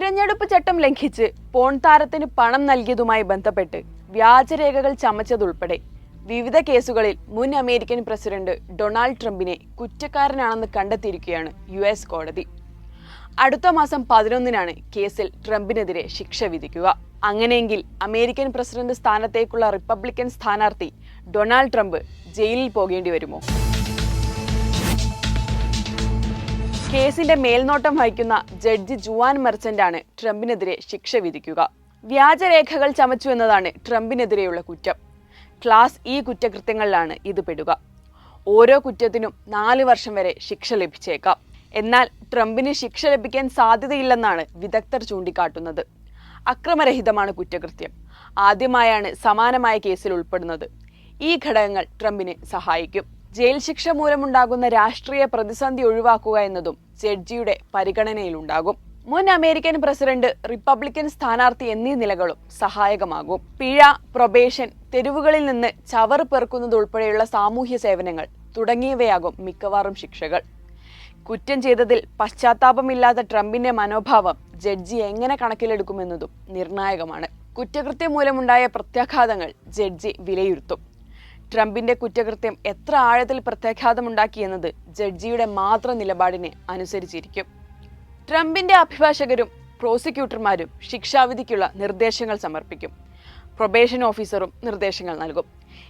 തിരഞ്ഞെടുപ്പ് ചട്ടം ലംഘിച്ച് പോൺ താരത്തിന് പണം നൽകിയതുമായി ബന്ധപ്പെട്ട് വ്യാജരേഖകൾ ചമച്ചതുൾപ്പെടെ വിവിധ കേസുകളിൽ മുൻ അമേരിക്കൻ പ്രസിഡന്റ് ഡൊണാൾഡ് ട്രംപിനെ കുറ്റക്കാരനാണെന്ന് കണ്ടെത്തിയിരിക്കുകയാണ് യു എസ് കോടതി. അടുത്ത മാസം പതിനൊന്നിനാണ് കേസിൽ ട്രംപിനെതിരെ ശിക്ഷ വിധിക്കുക. അങ്ങനെയെങ്കിൽ അമേരിക്കൻ പ്രസിഡന്റ് സ്ഥാനത്തേക്കുള്ള റിപ്പബ്ലിക്കൻ സ്ഥാനാർത്ഥി ഡൊണാൾഡ് ട്രംപ് ജയിലിൽ പോകേണ്ടി വരുമോ? കേസിന്റെ മേൽനോട്ടം വഹിക്കുന്ന ജഡ്ജി ജുവാൻ മെർച്ചന്റ് ആണ് ട്രംപിനെതിരെ ശിക്ഷ വിധിക്കുക. വ്യാജരേഖകൾ ചമച്ചു എന്നതാണ് ട്രംപിനെതിരെയുള്ള കുറ്റം. ക്ലാസ് ഇ കുറ്റകൃത്യങ്ങളിലാണ് ഇത് പെടുക. ഓരോ കുറ്റത്തിനും നാല് വർഷം വരെ ശിക്ഷ ലഭിച്ചേക്കാം. എന്നാൽ ട്രംപിന് ശിക്ഷ ലഭിക്കാൻ സാധ്യതയില്ലെന്നാണ് വിദഗ്ധർ ചൂണ്ടിക്കാട്ടുന്നത്. അക്രമരഹിതമാണ് കുറ്റകൃത്യം. ആദ്യമായാണ് സമാനമായ കേസിൽ ഉൾപ്പെടുന്നത്. ഈ ഘടകങ്ങൾ ട്രംപിനെ സഹായിക്കും. ജയിൽ ശിക്ഷ മൂലമുണ്ടാകുന്ന രാഷ്ട്രീയ പ്രതിസന്ധി ഒഴിവാക്കുക എന്നതും ജഡ്ജിയുടെ പരിഗണനയിലുണ്ടാകും. മുൻ അമേരിക്കൻ പ്രസിഡന്റ് റിപ്പബ്ലിക്കൻ സ്ഥാനാർത്ഥി എന്നീ നിലകളും സഹായകമാകും. പിഴ പ്രൊബേഷൻ തെരുവുകളിൽ നിന്ന് ചവർ പെറുക്കുന്നത് ഉൾപ്പെടെയുള്ള സാമൂഹ്യ സേവനങ്ങൾ തുടങ്ങിയവയാകും മിക്കവാറും ശിക്ഷകൾ. കുറ്റം ചെയ്തതിൽ പശ്ചാത്താപമില്ലാത്ത ട്രംപിന്റെ മനോഭാവം ജഡ്ജി എങ്ങനെ കണക്കിലെടുക്കുമെന്നതും നിർണായകമാണ്. കുറ്റകൃത്യം മൂലമുണ്ടായ പ്രത്യാഘാതങ്ങൾ ജഡ്ജി വിലയിരുത്തും. ട്രംപിന്റെ കുറ്റകൃത്യം എത്ര ആഴത്തിൽ പ്രത്യാഘാതമുണ്ടാക്കിയെന്നത് ജഡ്ജിയുടെ മാത്രം നിലപാടിനെ അനുസരിച്ചിരിക്കും. ട്രംപിന്റെ അഭിഭാഷകരും പ്രോസിക്യൂട്ടർമാരും ശിക്ഷാവിധിക്കുള്ള നിർദ്ദേശങ്ങൾ സമർപ്പിക്കും. പ്രൊബേഷൻ ഓഫീസറും നിർദ്ദേശങ്ങൾ നൽകും.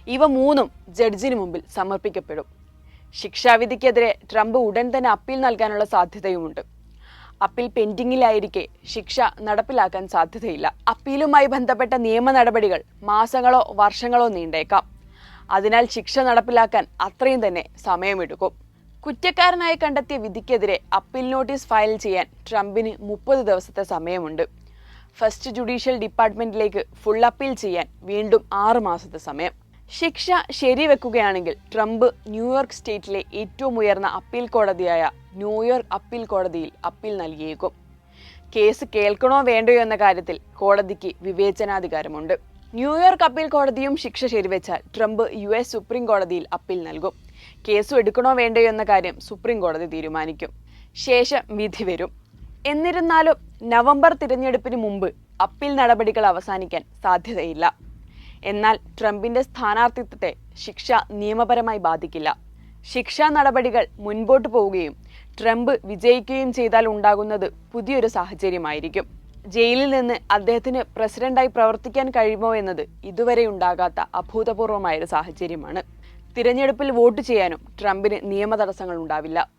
ഇവ മൂന്നും ജഡ്ജിന് മുമ്പിൽ സമർപ്പിക്കപ്പെടും. ശിക്ഷാവിധിക്കെതിരെ ട്രംപ് ഉടൻ തന്നെ അപ്പീൽ നൽകാനുള്ള സാധ്യതയുമുണ്ട്. അപ്പീൽ പെൻഡിങ്ങിലായിരിക്കെ ശിക്ഷ നടപ്പിലാക്കാൻ സാധ്യതയില്ല. അപ്പീലുമായി ബന്ധപ്പെട്ട നിയമ നടപടികൾ മാസങ്ങളോ വർഷങ്ങളോ നീണ്ടേക്കാം. അതിനാൽ ശിക്ഷ നടപ്പിലാക്കാൻ അത്രയും തന്നെ സമയമെടുക്കും. കുറ്റക്കാരനായി കണ്ടെത്തിയ വിധിക്കെതിരെ അപ്പീൽ നോട്ടീസ് ഫയൽ ചെയ്യാൻ ട്രംപിന് മുപ്പത് ദിവസത്തെ സമയമുണ്ട്. ഫസ്റ്റ് ജുഡീഷ്യൽ ഡിപ്പാർട്ട്മെന്റിലേക്ക് ഫുൾ അപ്പീൽ ചെയ്യാൻ വീണ്ടും ആറ് മാസത്തെ സമയം. ശിക്ഷ ശരിവെക്കുകയാണെങ്കിൽ ട്രംപ് ന്യൂയോർക്ക് സ്റ്റേറ്റിലെ ഏറ്റവും ഉയർന്ന അപ്പീൽ കോടതിയായ ന്യൂയോർക്ക് അപ്പീൽ കോടതിയിൽ അപ്പീൽ നൽകിയേക്കും. കേസ് കേൾക്കണോ വേണ്ടയോ എന്ന കാര്യത്തിൽ കോടതിക്ക് വിവേചനാധികാരമുണ്ട്. ന്യൂയോർക്ക് അപ്പീൽ കോടതിയും ശിക്ഷ ശരിവെച്ചാൽ ട്രംപ് യു എസ് സുപ്രീം കോടതിയിൽ അപ്പീൽ നൽകും. കേസ് എടുക്കണോ വേണ്ടയോ എന്ന കാര്യം സുപ്രീം കോടതി തീരുമാനിക്കും. ശേഷം വിധി വരും. എന്നിരുന്നാലും നവംബർ തിരഞ്ഞെടുപ്പിന് മുമ്പ് അപ്പീൽ നടപടികൾ അവസാനിക്കാൻ സാധ്യതയില്ല. എന്നാൽ ട്രംപിന്റെ സ്ഥാനാർത്ഥിത്വത്തെ ശിക്ഷ നിയമപരമായി ബാധിക്കില്ല. ശിക്ഷാ നടപടികൾ മുൻപോട്ട് പോവുകയും ട്രംപ് വിജയിക്കുകയും ചെയ്താൽ ഉണ്ടാകുന്നത് പുതിയൊരു സാഹചര്യമായിരിക്കും. ജയിലിൽ നിന്ന് അദ്ദേഹത്തിന് പ്രസിഡന്റായി പ്രവർത്തിക്കാൻ കഴിയുമോ എന്നത് ഇതുവരെ ഉണ്ടാകാത്ത അഭൂതപൂർവമായ ഒരു സാഹചര്യമാണ്. തിരഞ്ഞെടുപ്പിൽ വോട്ട് ചെയ്യാനും ട്രംപിന് നിയമ തടസ്സങ്ങൾ ഉണ്ടാവില്ല.